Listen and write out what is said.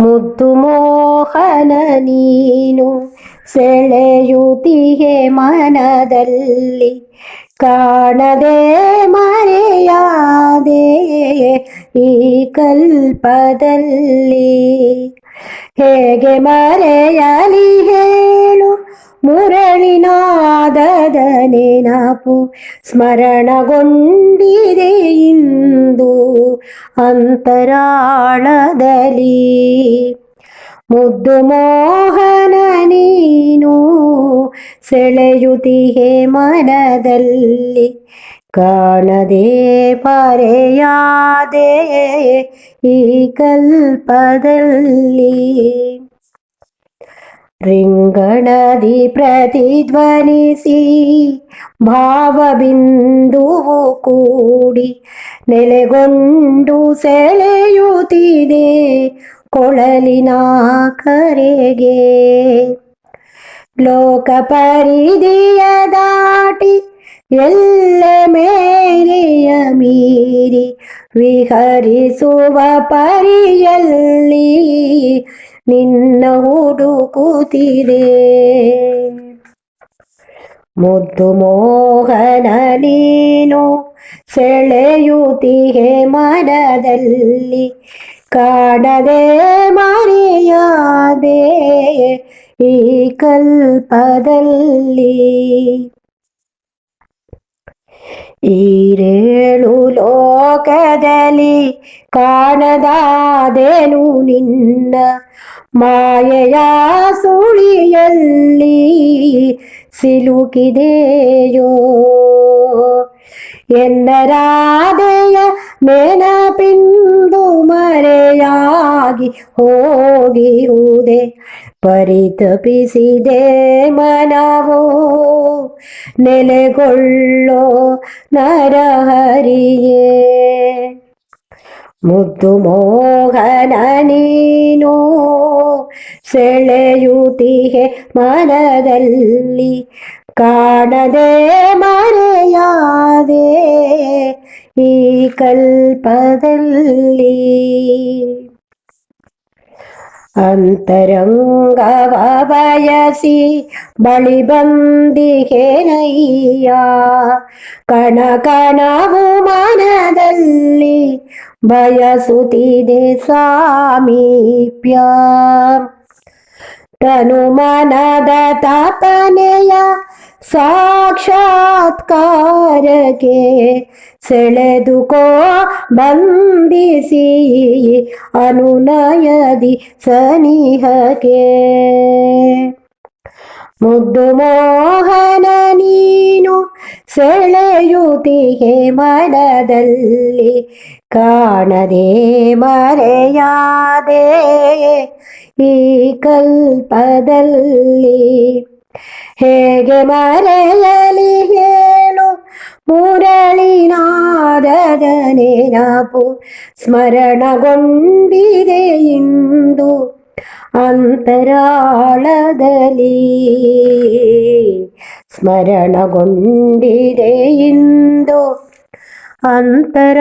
ಮುದ್ದು ಮೋಹನ ನೀನು ಸೆಳೆಯುತ್ತಿಗೆ ಮನದಲ್ಲಿ. ಕಾಣದೆ ಮರೆಯಾದೆ ಈ ಕಲ್ಪದಲ್ಲಿ. ಹೇಗೆ ಮರೆಯಲಿ ಹೇಳು ಮುರಳಿನಾದದ ನೆನಪು ಸ್ಮರಣಗೊಂಡಿದೆ ಇಂದು ಅಂತರಾಳದಲ್ಲಿ. ಮುದ್ದು ಮೋಹನ ನೀನು ಸೆಳೆಯುತ್ತಿಗೆ ಮನದಲ್ಲಿ. ಕಾಣದೆ ಪರೆಯಾದೆ ಈ ಕಲ್ಪದಲ್ಲಿ. ರಿಂಗಣದಿ ಪ್ರತಿಧ್ವನಿಸಿ ಭಾವಬಿಂದುವು ಕೂಡಿ ನೆಲೆಗೊಂಡು ಸೆಳೆಯುತ್ತಿದೆ ಕೊಳಲಿನ ಕರೆಗೆ. ಲೋಕ ಪರಿಧಿಯ ದಾಟಿ ಎಲ್ಲ ಮೇರೆಯ ಮೀರಿ ವಿಹರಿಸುವ ಪರಿಯಲ್ಲಿ ನಿನ್ನ ಹುಡುಕುತ್ತಿದೆ ಮುದ್ದು ಮೋಹನ ನೀನು ಸೆಳೆಯುತ್ತಿಗೆ ಮನದಲ್ಲಿ ಕಾಡದೆ ಮರೆಯಾದೆ ಈ ಕಲ್ಪದಲ್ಲಿ. ಈರೇಳು ಲೋಕದಲ್ಲಿ ಕಾಣದಾದೆನು ನಿನ್ನ ಮಾಯೆಯ ಸುಳಿಯಲ್ಲಿ ಸಿಲುಕಿದೆಯೋ? ಎಂದರಾದೆಯ ನೆನಪಿಂದು ಮರೆಯಾಗಿ ಹೋಗಿರುವುದೇ ಪರಿತಪಿಸಿದೆ ಮನವೋ? ನೆಲೆಗೊಳ್ಳೋ ನರಹರಿಯೇ? ಮುದ್ದು ಮೋಹನ ನೀನು ಸೆಳೆಯುತ್ತಿಗೆ ಮನದಲ್ಲಿ ಕಾಣದೆ ಮರೆಯಾದೆ ಈ ಕಲ್ಪದಲ್ಲಿ ಅಂತರಂಗವ ಬಯಸಿ ಬಳಿ ಬಂದಿಹೇನಯ್ಯ ಕಣ ಕಣವು ಮನದಲ್ಲಿ ಬಯಸುತ್ತಿದೆ ಸಾಮೀಪ್ಯ ತನು ಮನದ ತಪನೆಯ ಸಾಕ್ಷಾತ್ಕಾರಕ್ಕೆ ಸೆಳೆದುಕೋ ಬಂಧಿಸಿ ಅನುನಯದಿ ಸನಿಹಕ್ಕೆ. ಮುದ್ದು ಮೋಹನ ನೀನು ಸೆಳೆಯುತ್ತಿಗೆ ಮನದಲ್ಲಿ ಕಾಣದೆ ಮರೆಯಾದೆ ಈ ಕಲ್ಪದಲ್ಲಿ ಹೇಗೆ ಮರೆಯಲಿ ಹೇಳು ಮುರಳಿನಾದದ ನೆನಪು ಸ್ಮರಣಗೊಂಡಿದೆ ಇಂದು ಅಂತರಾಳದಲ್ಲಿ ಸ್ಮರಣಗೊಂಡಿದೆ ಇಂದು ಅಂತರಾಳದಲ್ಲಿ.